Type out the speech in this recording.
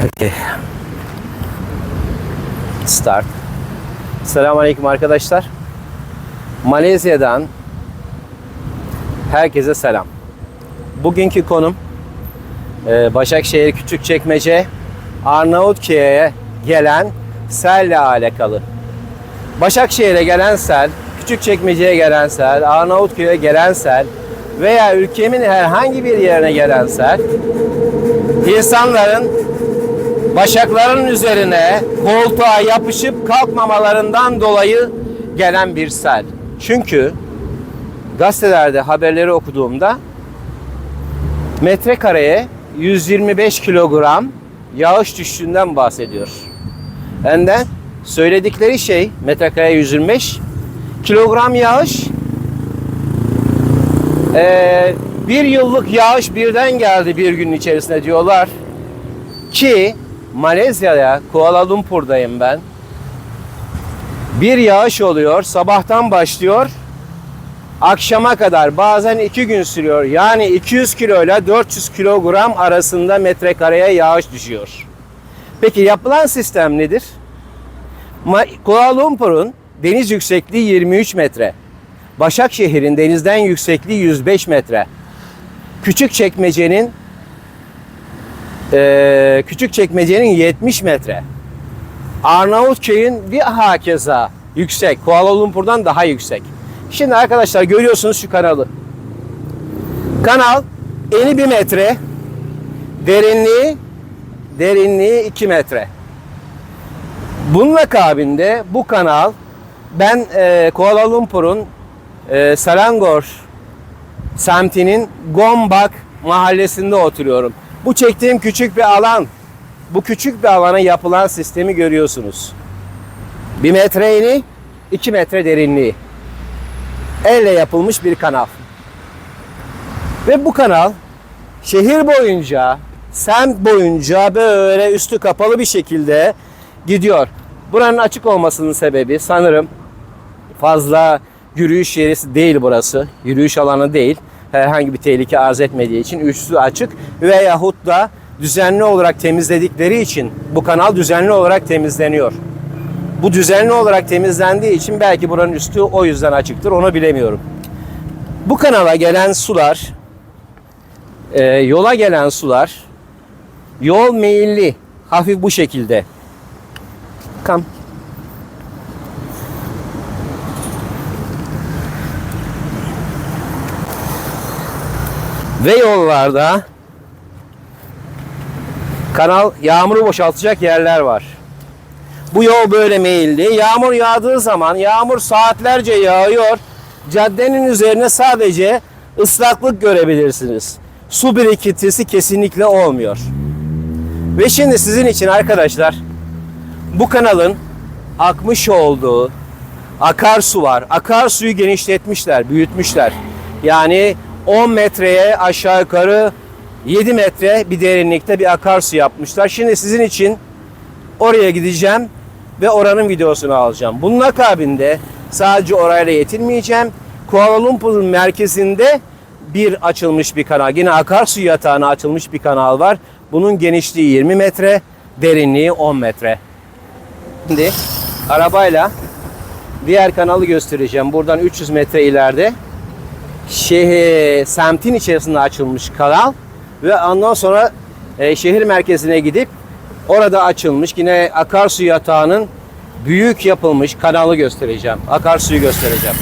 Okay. Start. Selamünaleyküm arkadaşlar. Malezya'dan herkese selam. Bugünkü konum e, Başakşehir Küçükçekmece Arnavutköy'e gelen selle alakalı. Başakşehir'e gelen sel, Küçükçekmece'ye gelen sel, Arnavutköy'e gelen sel veya ülkemin herhangi bir yerine gelen sel insanların başakların üzerine koltuğa yapışıp kalkmamalarından dolayı gelen bir sel. Çünkü gazetelerde haberleri okuduğumda metrekareye 125 kilogram yağış düştüğünden bahsediyor. Benden söyledikleri şey metrekareye 125 kilogram yağış ee, bir yıllık yağış birden geldi bir gün içerisinde diyorlar ki Malezya'ya Kuala Lumpur'dayım ben. Bir yağış oluyor sabahtan başlıyor akşama kadar bazen iki gün sürüyor. Yani 200 kilo ile 400 kilogram arasında metrekareye yağış düşüyor. Peki yapılan sistem nedir? Kuala Lumpur'un deniz yüksekliği 23 metre. Başakşehir'in denizden yüksekliği 105 metre. Küçükçekmece'nin eee Küçükçekmece'nin 70 metre. Arnavutköy'ün bir hakeza yüksek. Kuala Lumpur'dan daha yüksek. Şimdi arkadaşlar görüyorsunuz şu kanalı. Kanal eni 1 metre, derinliği derinliği 2 metre. Bunun akabinde bu kanal ben e, Kuala Lumpur'un e, Selangor semtinin Gombak mahallesinde oturuyorum. Bu çektiğim küçük bir alan. Bu küçük bir alana yapılan sistemi görüyorsunuz. 1 metre eni, 2 metre derinliği. Elle yapılmış bir kanal. Ve bu kanal şehir boyunca, semt boyunca böyle üstü kapalı bir şekilde gidiyor. Buranın açık olmasının sebebi sanırım fazla yürüyüş yeri değil burası. Yürüyüş alanı değil. Herhangi bir tehlike arz etmediği için üstü açık veyahut da düzenli olarak temizledikleri için bu kanal düzenli olarak temizleniyor. Bu düzenli olarak temizlendiği için belki buranın üstü o yüzden açıktır. Onu bilemiyorum. Bu kanala gelen sular, e, yola gelen sular, yol meyilli, hafif bu şekilde. Kam. Ve yollarda kanal yağmuru boşaltacak yerler var. Bu yol böyle meyilli. Yağmur yağdığı zaman yağmur saatlerce yağıyor. Caddenin üzerine sadece ıslaklık görebilirsiniz. Su birikintisi kesinlikle olmuyor. Ve şimdi sizin için arkadaşlar bu kanalın akmış olduğu akarsu var. Akarsuyu genişletmişler, büyütmüşler. Yani 10 metreye aşağı yukarı 7 metre bir derinlikte bir akarsu yapmışlar. Şimdi sizin için oraya gideceğim ve oranın videosunu alacağım. Bunun akabinde sadece orayla yetinmeyeceğim. Kuala Lumpur'un merkezinde bir açılmış bir kanal. Yine akarsu yatağına açılmış bir kanal var. Bunun genişliği 20 metre, derinliği 10 metre. Şimdi arabayla diğer kanalı göstereceğim. Buradan 300 metre ileride şehir, semtin içerisinde açılmış kanal ve ondan sonra e, şehir merkezine gidip orada açılmış yine akarsu yatağının büyük yapılmış kanalı göstereceğim. Akarsuyu göstereceğim.